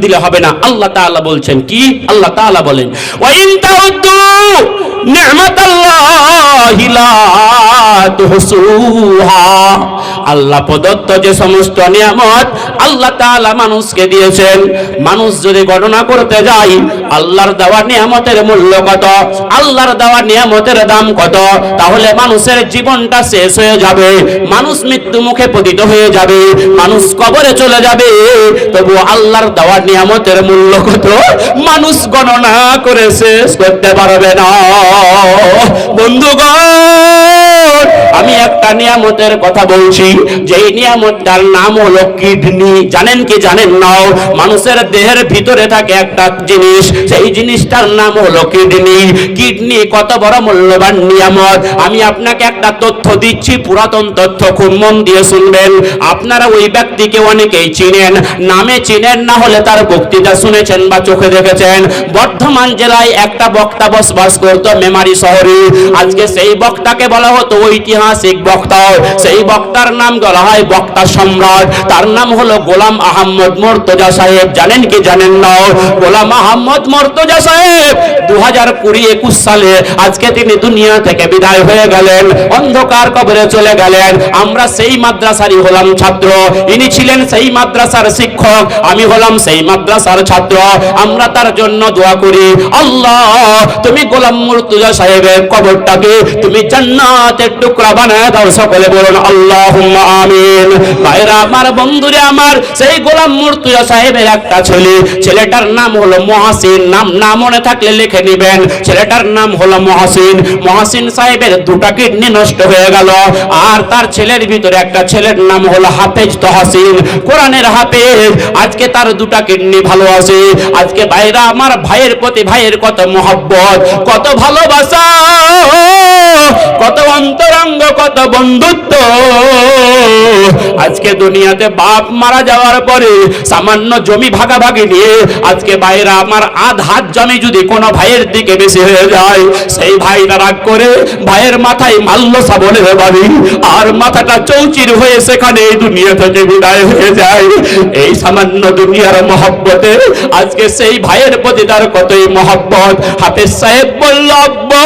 দিলে হবে না। আল্লাহ তাআলা বলছেন কি? আল্লাহ তাআলা বলেন ওয়া আল্লাহ প্রদত্ত যে সমস্ত নিয়ামত আল্লাহ তাআলা মানুষকে দিয়েছেন। মানুষ যদি গণনা করতে যায়, আল্লাহর দেওয়া নিয়ামতের মূল্য কত? আল্লাহর দেওয়া নিয়ামতের দাম কত? তাহলে মানুষের জীবনটা শেষ হয়ে যাবে। মানুষ মৃত্যু মুখে পতিত হয়ে যাবে। মানুষ কবরে চলে যাবে। তবু আল্লাহর দেওয়া নিয়ামতের মূল্য কত? মানুষ গণনা করে শেষ করতে পারবে না। বন্ধুগণ! আমি একটা নিয়ামতের কথা বলছি। যেই নিয়ামতটার নাম হলো কিডনি। জানেন কি জানেন নাও মানুষের দেহের ভিতরে থাকে একটা জিনিস, সেই জিনিসটার নাম হলো কিডনি। কিডনি কত বড় মূল্যবান নিয়ামত। আমি আপনাকে একটা তথ্য দিচ্ছি, পুরাতন তথ্য খুব মন দিয়ে শুনবেন। আপনারা ওই ব্যক্তিকে অনেকেই চিনেন। নামে চিনেন না হলে তার বক্তৃতা শুনেছেন বা চোখে দেখেছেন। বর্ধমান জেলায় একটা বক্তা বসবাস করত মেমারি শহরে। আজকে সেই বক্তাকে বলা হতো ঐতিহাসিক বক্তা। সেই বক্তার নাম বলা হয় বক্তা সম্রাট। তার নাম হলো গোলাম আহমদ মর্তজা সাহেব। জানেন কি জানেন না? গোলাম আহমদ মর্তজা সাহেব দু হাজার কুড়ি একুশ সালে আজকে তিনি দুনিয়া থেকে বিদায় হয়ে গেলেন, অন্ধকার কবরে চলে গেলেন। আমরা সেই মাদ্রাসারই হলাম ছাত্র। ইনি ছিলেন সেই মাদ্রাসার শিক্ষক, আমি হলাম সেই মাদ্রাসার ছাত্র। আমরা তার জন্য দোয়া করি, আল্লাহ, তুমি গোলাম মুর্তুজা সাহেবের কবরটাকে তুমি জান্নাতের টুকরা বানায় দাও সকলে বলুন আল্লাহ আমিন। ভাইরা আমার, বন্ধুরে আমার, সেই গোলাম মুর্তুজা সাহেবের একটা ছেলে। ছেলেটার নাম হলো মহাসিন। নাম না মনে থাকলে লিখে নিবেন, ছেলেটার নাম হলো মহাসিন। মহাসিন সাহেবের দুটা কিডনি নষ্ট হয়ে গেল, আর তার ছেলের ভিতরে একটা ছেলের নাম হলো হাফেজ তহাসিন। কোরআনের হাফেজ, আজকে তার দুটা কিডনি ভালো আছে। আজকে ভাইরা আমার ভাইয়ের প্রতি ভাইয়ের কত মহব্বত, কত ভালোবাসা, কত অন্তরঙ্গ কত বন্ধুত্ব? আজকে দুনিয়াতে বাপ মারা যাওয়ার পরে সামান্য জমি ভাগাভাগি নিয়ে আজকে ভাইরা আমার আধ হাত জমি যদি কোনো ভাইয়ের দিকে বেশি হয়ে যায় সেই ভাইরা রাগ করে ভাইয়ের মাথায় মাল্য সাবলে বাড়ি আর মাথাটা চৌচির হয়ে সেখানে এই দুনিয়া থেকে বিদায় হয়ে যায়। এই সামান্য দুনিয়ার মহব্বতে আজকে সেই ভাইয়ের প্রতি তার কতই মহব্বত। হাফেজ সাহেব বলল "আব্বা,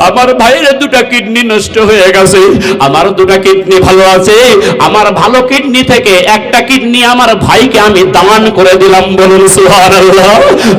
আমার ভাইয়ের দুটা কিডনি নষ্ট হয়ে গেছে। আমার দুটা কিডনি ভালো আছে। আমার ভালো কিডনি থেকে একটা কিডনি আমার ভাইকে আমি দান করে দিলাম বলুন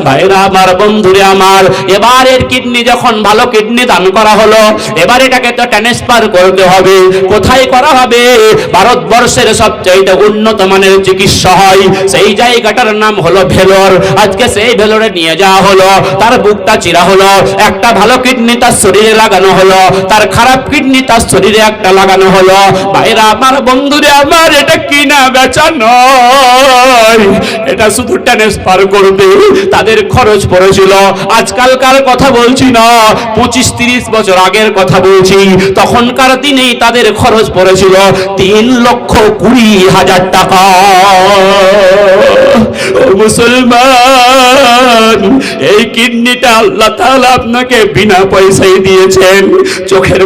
ভাইরা, আমার বন্ধুরে, আমার। এবার এর কিডনি যখন ভালো কিডনি দান করা হলো, এবার এটাকে তো ট্রান্সফার করতে হবে। কোথায় করা হবে? ভারতবর্ষের সবচেয়ে উন্নত মানের চিকিৎসা হয়। সেই জায়গাটার নাম হলো ভেলোর। আজকে সেই ভেলোরে নিয়ে যাওয়া হলো। তার বুকটা চিরা হলো। একটা ভালো কিডনি তার শরীরে লাগানো হলো। তার খারাপ কিডনি তার শরীরে একটা লাগানো হলো। ভাইরা, আমার বন্ধুরে আমার এটা কিনা বেচা নয়। এটা শুধু ট্রান্সফার করবে, তাদের খরচ পড়েছিল। আজকালকার কথা বলছি না, পঁচিশ তিরিশ বছর আগের কথা বলছি। তখনকার দিনেই তাদের খরচ পড়েছিল তিন লক্ষ কুড়ি হাজার টাকা। মুসলমান, এই কিডনিটা আল্লাহ তাআলা আপনাকে বিনা পয়সায় দিয়েছেন। চোখের